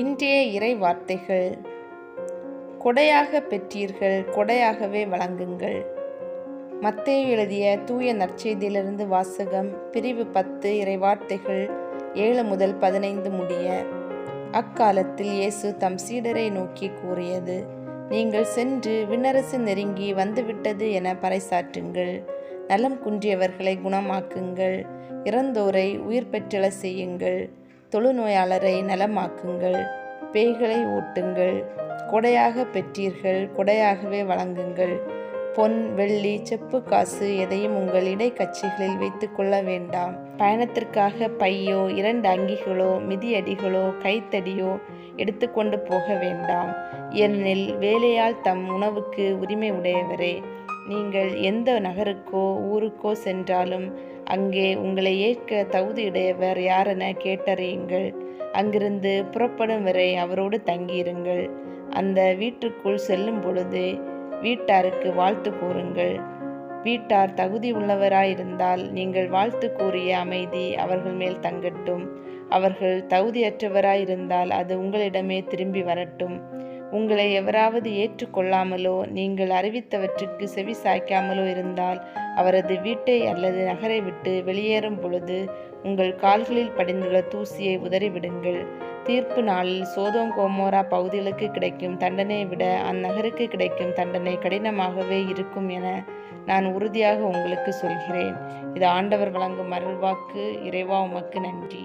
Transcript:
இன்றைய இறை வார்த்தைகள் கொடையாக பெற்றீர்கள் கொடையாகவே வழங்குங்கள். மத்தேயு எழுதிய தூய நற்செய்தியிலிருந்து வாசகம் பிரிவு பத்து இறைவார்த்தைகள் ஏழு முதல் பதினைந்து முடிய. அக்காலத்தில் இயேசு தம் சீடரை நோக்கி கூறியது நீங்கள் சென்று விண்ணரசு நெருங்கி வந்துவிட்டது என பறைசாற்றுங்கள். நலம் குன்றியவர்களை குணமாக்குங்கள். இறந்தோரை உயிர் பெற்றெழ செய்யுங்கள். தொழுநோயாளரை நலமாக்குங்கள். பேய்களை ஊட்டுங்கள் கொடையாக பெற்றீர்கள். கொடையாகவே வழங்குங்கள். பொன் வெள்ளி செப்பு காசு எதையும் உங்கள் இடைக்கட்சிகளில் வைத்து கொள்ள வேண்டாம். பயணத்திற்காக பையோ இரண்டு அங்கிகளோ மிதியடிகளோ கைத்தடியோ எடுத்துக்கொண்டு போக வேண்டாம். ஏனெனில் வேலையால் தம் உணவுக்கு உரிமை உடையவரே. நீங்கள் எந்த நகருக்கோ ஊருக்கோ சென்றாலும் அங்கே உங்களை ஏற்க தகுதியுடையவர் யாரென கேட்டறியுங்கள். அங்கிருந்து புறப்படும் வரை அவரோடு தங்கியிருங்கள். அந்த வீட்டுக்குள் செல்லும் பொழுது வீட்டாருக்கு வாழ்த்து கூறுங்கள். வீட்டார் தகுதி உள்ளவராயிருந்தால் நீங்கள் வாழ்த்து கூறிய அமைதி அவர்கள் மேல் தங்கட்டும். அவர்கள் தகுதியற்றவராயிருந்தால் அது உங்களிடமே திரும்பி வரட்டும். உங்களை எவராவது ஏற்றுக்கொள்ளாமலோ நீங்கள் அறிவித்தவற்றுக்கு செவி சாய்க்காமலோ இருந்தால் அவரது வீட்டை அல்லது நகரை விட்டு வெளியேறும் பொழுது உங்கள் கால்களில் படிந்துள்ள தூசியை உதறிவிடுங்கள். தீர்ப்பு நாளில் சோதோம் கோமோரா பகுதிகளுக்கு கிடைக்கும் தண்டனையை விட அந்நகருக்கு கிடைக்கும் தண்டனை கடினமாகவே இருக்கும் என நான் உறுதியாக உங்களுக்கு சொல்கிறேன். இது ஆண்டவர் வழங்கும் அருள்வாக்கு. இறைவா உமக்கு நன்றி.